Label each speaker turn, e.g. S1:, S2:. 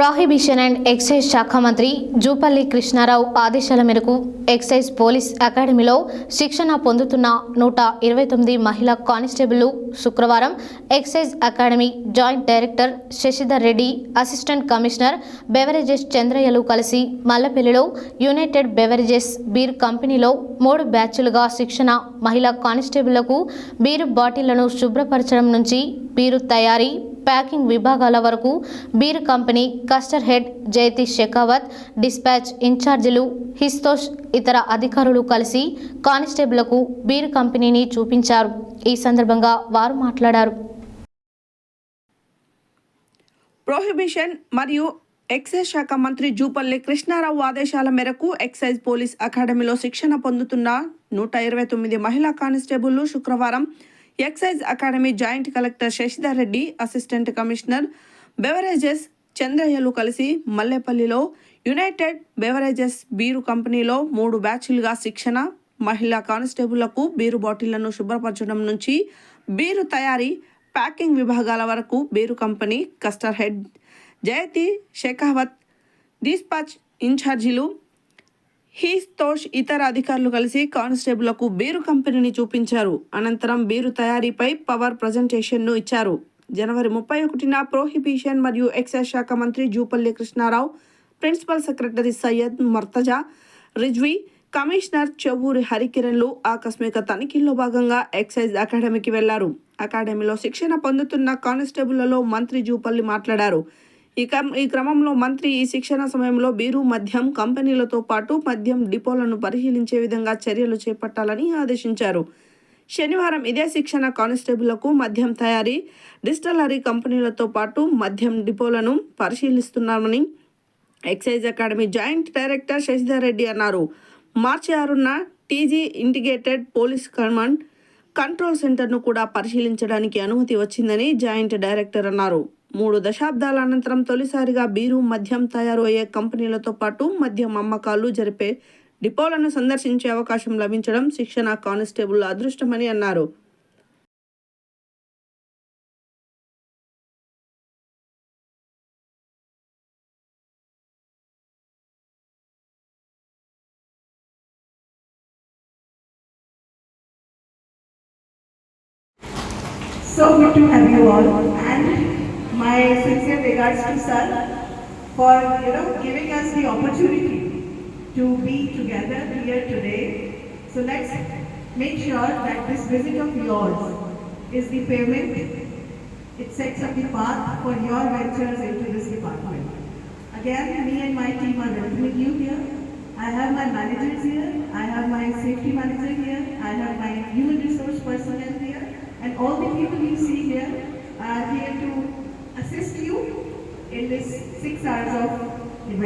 S1: Prohibition and excise శాఖ మంత్రి జూపల్లి కృష్ణారావు ఆదేశాల మేరకు ఎక్సైజ్ పోలీస్ అకాడమీలో శిక్షణ పొందుతున్న నూట ఇరవై తొమ్మిది మహిళా కానిస్టేబుల్ శుక్రవారం excise academy joint director Shashidhar Reddy assistant commissioner beverages చంద్రయ్యలు కలిసి మల్లపల్లిలో యునైటెడ్ బెవరేజెస్ బీర్ కంపెనీలో మూడు బ్యాచ్లుగా శిక్షణ మహిళా కానిస్టేబుళ్ళకు బీరు బాటిళ్ళను శుభ్రపరచడం నుంచి బీరు తయారీ ప్యాకింగ్ విభాగాల వరకు బీర్ కంపెనీ కస్టర్ హెడ్ జయతి షెకావత్ డిస్పాచ్ ఇన్ఛార్జీలు హిస్తోష్ ఇతర అధికారులు కలిసి కానిస్టేబుళ్ళకు బీర్ కంపెనీని చూపించారు. ఈ సందర్భంగా వారు మాట్లాడారు.
S2: ప్రొహిబిషన్ మరియు ఎక్సైజ్ శాఖ మంత్రి జూపల్లి కృష్ణారావు ఆదేశాల మేరకు ఎక్సైజ్ పోలీస్ అకాడమీలో శిక్షణ పొందుతున్న నూట ఇరవై తొమ్మిది మహిళా కానిస్టేబుళ్ళు శుక్రవారం excise academy joint collector Shashidhar Reddy assistant commissioner beverages చంద్రయ్యలు కలిసి మల్లెపల్లిలో యునైటెడ్ బెవరేజెస్ బీరు కంపెనీలో మూడు బ్యాచ్లుగా శిక్షణ మహిళా కానిస్టేబుళ్ళకు బీరు బాటిళ్ళను శుభ్రపరచడం నుంచి బీరు తయారీ ప్యాకింగ్ విభాగాల వరకు బీరు కంపెనీ కస్టర్ హెడ్ జయతి షెకావత్ డిస్పాచ్ ఇన్ఛార్జీలు హీస్తోష్ ఇతర అధికారులు కలిసి కానిస్టేబుళ్ళకు బీరు కంపెనీని చూపించారు. అనంతరం బీరు తయారీపై పవర్ ప్రజెంటేషన్ను ఇచ్చారు. జనవరి ముప్పై ఒకటిన ప్రోహిబిషన్ మరియు ఎక్సైజ్ శాఖ మంత్రి Jupally Krishna Rao principal secretary Syed Murtaza Rizvi commissioner Chevvuri హరికిరణ్లు ఆకస్మిక తనిఖీల్లో భాగంగా ఎక్సైజ్ అకాడమీకి వెళ్ళారు. అకాడమీలో శిక్షణ పొందుతున్న కానిస్టేబుళ్ళలో మంత్రి జూపల్లి మాట్లాడారు. ఈ క్రమ ఈ క్రమంలో మంత్రి ఈ శిక్షణ సమయంలో బీరు మద్యం కంపెనీలతో పాటు మద్యం డిపోలను పరిశీలించే విధంగా చర్యలు చేపట్టాలని ఆదేశించారు. శనివారం ఇదే శిక్షణ కానిస్టేబుళ్ళకు మద్యం తయారీ డిస్టలరీ కంపెనీలతో పాటు మద్యం డిపోలను పరిశీలిస్తున్నామని excise academy joint director Shashidhar Reddy అన్నారు. మార్చి ఆరున TG integrated police command control సెంటర్ను కూడా పరిశీలించడానికి అనుమతి వచ్చిందని జాయింట్ డైరెక్టర్ అన్నారు. మూడు దశాబ్దాల అనంతరం తొలిసారిగా బీరు మద్యం తయారయ్యే కంపెనీలతో పాటు మద్యం అమ్మకాలు జరిపే డిపోలను సందర్శించే అవకాశం లభించడం శిక్షణ కానిస్టేబుల్ అదృష్టమని అన్నారు.
S3: So good to have you all and my sincere regards to sir for you know giving us the opportunity to be together here today. So let's make sure that this visit of yours is the payment. It sets up the path for your ventures into this department. Again, me and my team are welcoming you here. I have my managers here, I have my safety manager here, I have my human resource personnel here, and all the people you see here are here to assist you in this six hours of event.